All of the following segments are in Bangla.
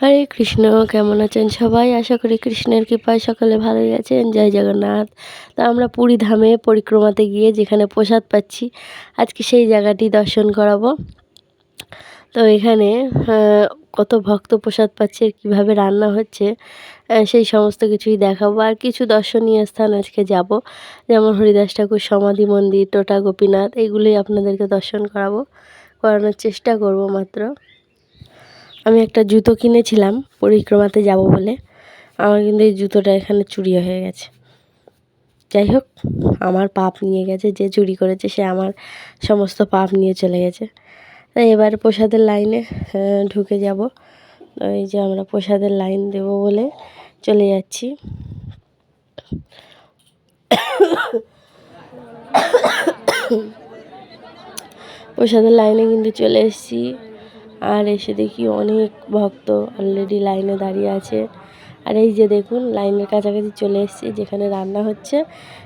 হরে কৃষ্ণ, কেমন আছেন সবাই? আশা করি কৃষ্ণের কৃপায় সকলে ভালোই আছেন। জয় জগন্নাথ। তো আমরা পুরী ধামে পরিক্রমাতে গিয়ে যেখানে প্রসাদ পাচ্ছি, আজকে সেই জায়গাটি দর্শন করাবো। তো এখানে কত ভক্ত প্রসাদ পাচ্ছে, কীভাবে রান্না হচ্ছে সেই সমস্ত কিছুই দেখাবো। আর কিছু দর্শনীয় স্থান আজকে যাব, যেমন হরিদাস ঠাকুর, সমাধি মন্দির, টোটা গোপীনাথ, এগুলোই আপনাদেরকে দর্শন করাবো, করানোর চেষ্টা করব মাত্র। আমি একটা জুতো কিনেছিলাম, পরিক্রমাতে যাব বলে। আমার কিন্তু এই জুতোটা এখানে চুরি হয়ে গেছে। যাই হোক, আমার পাপ নিয়ে গেছে, যে চুরি করেছে সে আমার সমস্ত পাপ নিয়ে চলে গেছে। তাই এবার প্রসাদের লাইনে ঢুকে যাব। এই যে আমরা প্রসাদের লাইন দেব বলে চলে যাচ্ছি। প্রসাদের লাইনে কিন্তু চলে এসেছি। আর এসে দেখি অনেক ভক্ত অলরেডি লাইনে দাঁড়িয়ে আছে। আর এই যে দেখুন লাইনের কাছাকাছি চলে এসেছি, যেখানে রান্না হচ্ছে,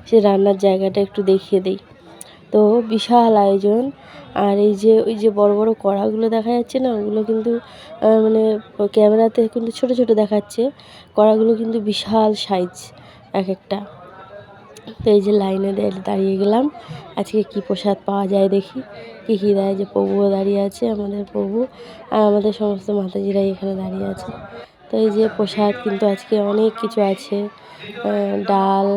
সে রান্নার জায়গাটা একটু দেখিয়ে দিই। তো বিশাল আয়োজন। আর এই যে, ওই যে বড় বড় কড়াগুলো দেখা যাচ্ছে না, ওগুলো কিন্তু মানে ক্যামেরাতে কিন্তু ছোট ছোট দেখাচ্ছে। কড়াগুলো কিন্তু বিশাল সাইজ এক একটা। তো এই যে লাইনে দাঁড়িয়ে গেলাম। আজকে কি প্রসাদ পাওয়া যায় দেখি। কী কী দেয় যে প্রভুও দাঁড়িয়ে আছে, আমাদের প্রভু আর আমাদের সমস্ত মাতাজিরাই এখানে দাঁড়িয়ে আছে। তো এই যে প্রসাদ কিন্তু আজকে অনেক কিছু আছে। ডাল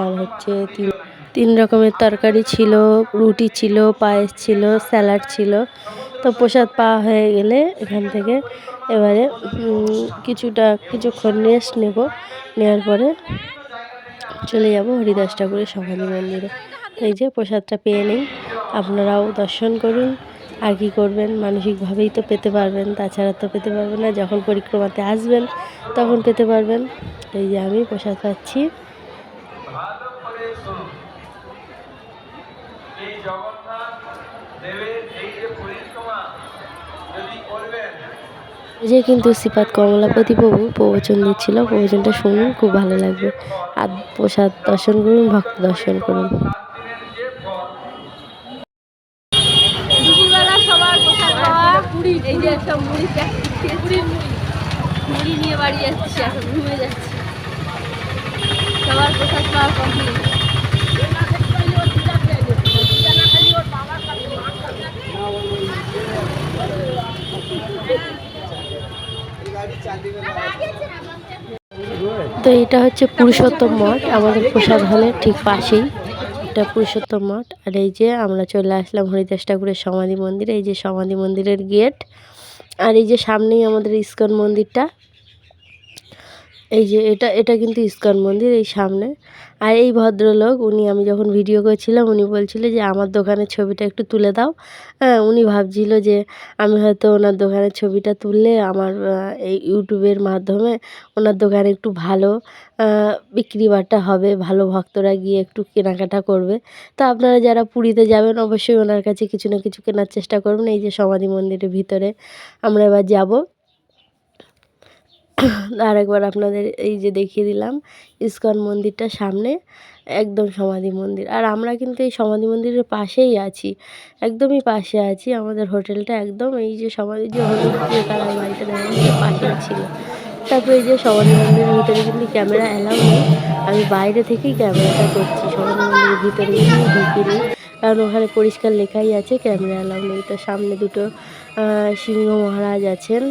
আর হচ্ছে তিন তিন রকমের তরকারি ছিল, রুটি ছিল, পায়েস ছিল, স্যালাড ছিল। তো প্রসাদ পাওয়া হয়ে গেলে এখান থেকে এবারে কিছুটা, কিছুক্ষণ রেস্ট নেব। নেওয়ার পরে চলে যাব হরিদাস ঠাকুরের সমাধি মন্দিরে। এই যে প্রসাদটা পেয়ে নিই, আপনারাও দর্শন করুন। আর কি করবেন? মানসিকভাবেই তো পেতে পারবেন, তাছাড়া তো পেতে পারবেন না। যখন পরিক্রমাতে আসবেন, তখন পেতে পারবেন। এই যে আমি প্রসাদ পাচ্ছি। জগন্নাথ দেবের এই যে পরিক্রমা যদি করবেন যে কিন্তু শ্রীপাদ কমলাপতি প্রভু প্রবচন দিচ্ছিল, প্রবচনটা শুনুন, খুব ভালো লাগবে। আর প্রসাদ দর্শন করুন, ভক্ত দর্শন করুন। নিয়ে বাড়ি যাচ্ছি, এখন ঘুমে যাচ্ছি। সবার প্রসাদ খাওয়া কমপ্লিট তো এটা হচ্ছে পুরুষোত্তম মঠ, আমাদের প্রসাদ হলের ঠিক পাশেই। এটা পুরুষোত্তম মঠ। আর এই যে আমরা চলে আসলাম হরিদাস ঠাকুরের সমাধি মন্দির, এই যে সমাধি মন্দিরের গেট। আর এই যে সামনেই আমাদের ইস্কন মন্দিরটা। এই যে এটা এটা কিন্তু ইস্কন মন্দির এই সামনে। আর এই ভদ্রলোক, উনি, আমি যখন ভিডিও করছিলাম, উনি বলছিল যে, আমার দোকানের ছবিটা একটু তুলে দাও। হ্যাঁ উনি ভাবছিল যে, আমি হয়তো ওনার দোকানের ছবিটা তুললে আমার এই ইউটিউবের মাধ্যমে ওনার দোকানে একটু ভালো বিক্রি বাট্টা হবে, ভালো ভক্তরা গিয়ে একটু কেনাকাটা করবে। তো আপনারা যারা পুরীতে যাবেন, অবশ্যই ওনার কাছে কিছু না কিছু কেনার চেষ্টা করবেন। এই যে সমাধি মন্দিরের ভিতরে আমরা এবার যাব। আরেকবার আপনাদের এই যে দেখিয়ে দিলাম, ইস্কন মন্দিরটা সামনে, একদম সমাধি মন্দির। আর আমরা কিন্তু এই সমাধি মন্দিরের পাশেই আছি, একদমই পাশে আছি। আমাদের হোটেলটা একদম এই যে সমাধি যে হোটেল তারা বাড়িটা পাশেই ছিল। তারপরে এই যে সমাধি মন্দিরের ভিতরে কিন্তু ক্যামেরা অ্যালাউ নেই। আমি বাইরে থেকেই ক্যামেরাটা করছি, সমাধি মন্দিরের ভিতরে কিন্তু ঢুকিনি কারণ ওখানে পরিষ্কার লেখাই আছে, ক্যামেরা অ্যালাউ নেই। তো সামনে দুটো সিংহ মহারাজ আছেন।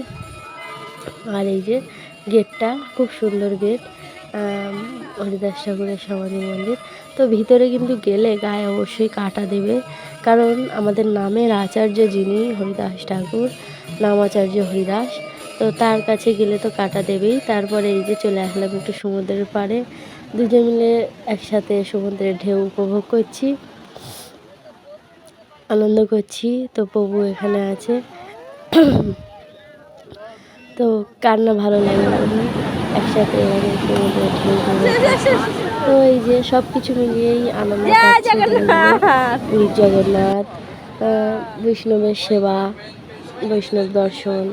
আর এই যে গেটটা খুব সুন্দর গেট হরিদাস ঠাকুরের সমাধি মন্দির। তো ভিতরে কিন্তু গেলে গায়ে অবশ্যই কাটা দেবে, কারণ আমাদের নামের আচার্য যিনি হরিদাস ঠাকুর, নাম আচার্য হরিদাস, তো তার কাছে গেলে তো কাটা দেবেই। তারপরে এই যে চলে আসলাম একটু সমুদ্রের পাড়ে, দুজন মিলে একসাথে সমুদ্রের ঢেউ উপভোগ করছি, আনন্দ করছি। তো প্রভু এখানে আছে। তো কার না ভালো লাগে একসাথে তো এই যে সব কিছু মিলিয়েই আনন্দ পুরীর জগন্নাথ। বৈষ্ণবের সেবা বৈষ্ণব দর্শন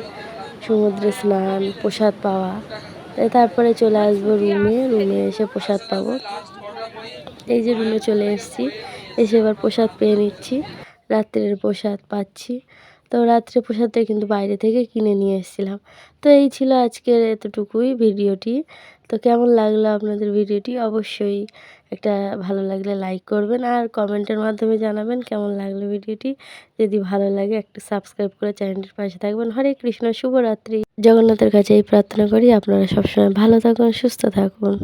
সমুদ্রে স্নান প্রসাদ পাওয়া। তাই তারপরে চলে আসব রুমে রুমে এসে প্রসাদ পাবো। এই যে রুমে চলে এসেছি এসে এবার প্রসাদ পেয়ে নিচ্ছি। রাত্রের প্রসাদ পাচ্ছি। তো রাত্রে প্রসাদটা কিন্তু বাইরে থেকে কিনে নিয়ে এসেছিলাম। তো এই ছিল আজকের এতটুকুই ভিডিওটি। তো কেমন লাগল আপনাদের ভিডিওটি? অবশ্যই একটা ভালো লাগলে লাইক করবেন আর কমেন্টের মাধ্যমে জানাবেন কেমন লাগল ভিডিওটি। যদি ভালো লাগে একটা সাবস্ক্রাইব করে চ্যানেলটির পাশে থাকবেন। হরে কৃষ্ণ, শুভরাত্রি। জগন্নাথের কাছে এই প্রার্থনা করি, আপনারা সবসময় ভালো থাকুন, সুস্থ থাকুন।